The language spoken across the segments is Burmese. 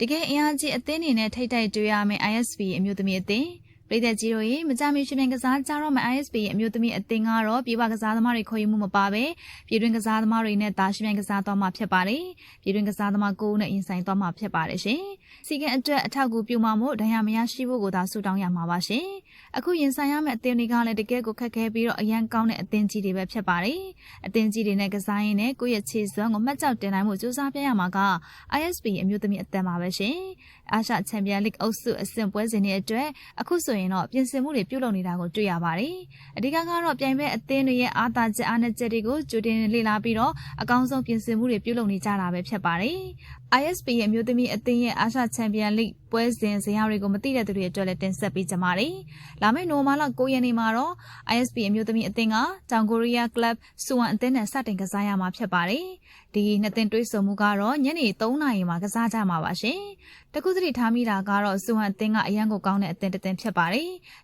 တကယ်အင်အားကြီးအသင်းတွေနဲ့ထိတ်တိုက်တွေ့ရမယ့် ISP အမျိုးသမီးအသင်း ပြည်သက်ကြီးတို့ရေမကြမီရှင်ပြန်ကစားကြတော့မယ့် ISP ရဲ့အမျိုးသမီးအသင်းကတော့ပြည်ပကစားသမားတွေခေါ်ယူမှုမပါပဲပြည်တွင်းကစားသမားတွေနဲ့တာရှင်ပြန်ကစားသွားမှာဖြစ်ပါတယ်ပြည်တွင်းကစားသမားကိုယ်နဲ့ရင်ဆိုင်သွားမှာဖြစ်ပါတယ်ရှင်စီကံအတွက်အထောက်အကူပြုမှာမို့ဒဏ်ရာမရရှိဖို့ကိုသာဆုတောင်းရမှာပါရှင်အခုရင်ဆိုင်ရမယ့်အသင်းတွေကလည်းတကယ်ကိုခက်ခဲပြီးတော့အရန်ကောင်းတဲ့အသင်းကြီးတွေပဲဖြစ်ပါတယ်အသင်းကြီးတွေနဲ့ကစားရင်းနဲ့ကိုယ့်ရဲ့ခြေစွမ်းကိုမှတ်ကြောက်တင်နိုင်မှုစူးစမ်းပြရမှာက ISP အမျိုးသမီးအသင်းပါပဲရှင်အာရှချန်ပီယံလိဂ်အုပ်စုအဆင့်ပွဲစဉ်တွေအတွက်အခုဆိုရင်တော့ပြင်ဆင်မှုတွေပြုလုပ်နေတာကိုတွေ့ရပါတယ်။အဓိကကတော့ပြိုင်ပွဲအသင်းတွေရဲ့အားသာချက်အားနည်းချက်တွေကိုကြိုတင်လေ့လာပြီးတော့အကောင်းဆုံးပြင်ဆင်မှုတွေပြုလုပ်နေကြတာပဲဖြစ်ပါတယ်။ ISP ရဲ့အမျိုးသမီးအသင်းရဲ့အာရှချန်ပီယံလိဂ်ပွဲစဉ်ဇယားတွေကိုမသိတဲ့သူတွေအတွက်လည်းတင်ဆက်ပေးကြပါမယ်။လာမယ့်နိုဝင်ဘာလ9ရက်နေ့မှာတော့ ISP အမျိုးသမီးအသင်းကတောင်ကိုရီးယားကလပ်စူဝမ်အသင်းနဲ့စတင်ကစားရမှာဖြစ်ပါတယ်။ဒီနှစ်သင်းတွဲဆုံမှုကတော့ညနေ3နာရီမှာကစားကြမှာပါရှင်။တခုသတိထားမိတာကတော့စူဝမ်အသင်းကအရန်ကိုကောင်းတဲ့အသင်းတစ်သင်းဖြစ်ပါတယ်။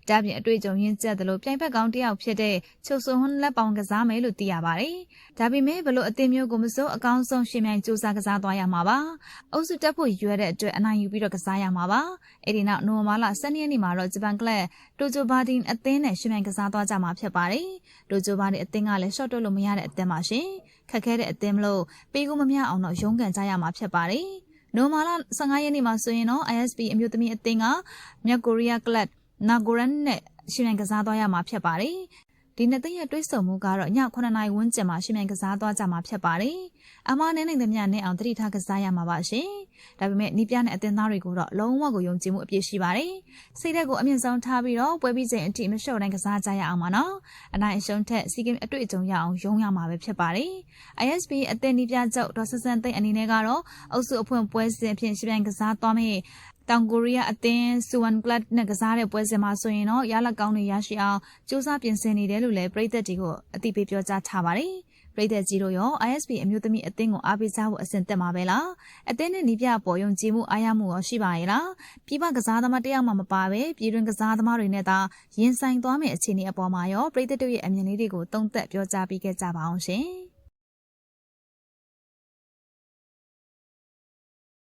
ဒါပြင်အတွေ့အကြုံရင်းကျက်သလိုပြိုင်ဘက်ကောင်းတစ်ယောက်ဖြစ်တဲ့ချုပ်စွန်ဟွန်းလက်ပေါင်ကစားမယ်လို့သိရပါတယ်။ဒါပေမဲ့ဘလို့အသင်းမျိုးကိုမစိုးအကောင်းဆုံးရှင်မြိုင်စူးစမ်းကစားသွားရမှာပါ။အုပ်စုတက်ဖို့ရွယ်တဲ့အတွက်အနိုင်ယူပြီးတော့ကစားရမှာပါ။အဲ့ဒီနောက်နိုဝင်ဘာလ12ရက်နေ့မှာတော့ဂျပန်ကလပ်တိုဂျိုဘာဒီန်အသင်းနဲ့ရှင်မြိုင်ကစားသွားကြမှာဖြစ်ပါတယ်။တိုဂျိုဘာဒီန်အသင်းကလည်းရှော့တွတ်လို့မရတဲ့အသင်းပါရှင်။ခက်ခဲတဲ့အသင်းမလို့ပေးကူမမျှအောင်တော့ရုန်းကန်ကြရမှာဖြစ်ပါတယ်။နိုမာလာ15ရက်နေ့မှာဆိုရင်တော့ ISP အမျိုးသမီးအသင်းကမြောက်ကိုရီးယားကလပ် နာဂိုရန်နဲ့ရှင်မြိုင်ကစားသွားရမှာဖြစ်ပါတယ်။ဒီနှစ်သိန်းရဲ့တွဲဆုံမှုကတော့ည9နာရီဝန်းကျင်မှာရှင်မြိုင်ကစားသွားကြမှာဖြစ်ပါတယ်။အမနဲ့နိုင်တဲ့မြနဲ့အောင်တတိထားကစားရမှာပါရှင်။ဒါပေမဲ့နီးပြနဲ့အသင်းသားတွေကိုတော့လုံးဝကိုယုံကြည်မှုအပြည့်ရှိပါတယ်။စိတ်ဓာတ်ကိုအမြင့်ဆုံးထားပြီးတော့ပွဲပြီးချိန်အထိမလျှော့တိုင်းကစားကြရအောင်ပါနော်။အနိုင်အရှုံးထက်စီကင်အတွေ့အကြုံရအောင်ယုံရမှာပဲဖြစ်ပါတယ်။ ISP အသင်းနီးပြချုပ်ဒေါ်ဆဆန်သိန်းအနေနဲ့ကတော့အုပ်စုအဖွင့်ပွဲစဉ်အဖြစ်ရှင်မြိုင်ကစားသွားမယ့် တောင်ကိုရီးယားအသင်းစူဝန်ကလပ်နဲ့ကစားတဲ့ပွဲစဉ်မှာဆိုရင်တော့ရလက်ကောင်းတွေရရှိအောင်စူးစမ်းပြင်ဆင်နေတယ်လို့လည်းပြည်သက်တွေကိုအသိပေးပြောကြားထားပါတယ်။ပြည်သက်ကြီးတို့ရော ISP အမျိုးသမီးအသင်းကိုအားပေးကြဖို့အစဉ်သက်မှာပဲလား။အသင်းနဲ့နီးပြပေါ်ယုံကြည်မှုအားရမှုရောရှိပါရဲ့လား။ပြည်ပကစားသမားတယောက်မှမပါပဲပြည်တွင်းကစားသမားတွေနဲ့သာရင်ဆိုင်သွားမယ့်အခြေအနေအပေါ်မှာရောပြည်သက်တို့ရဲ့အမြင်လေးတွေကိုသုံးသပ်ပြောကြားပေးခဲ့ကြပါအောင်ရှင်။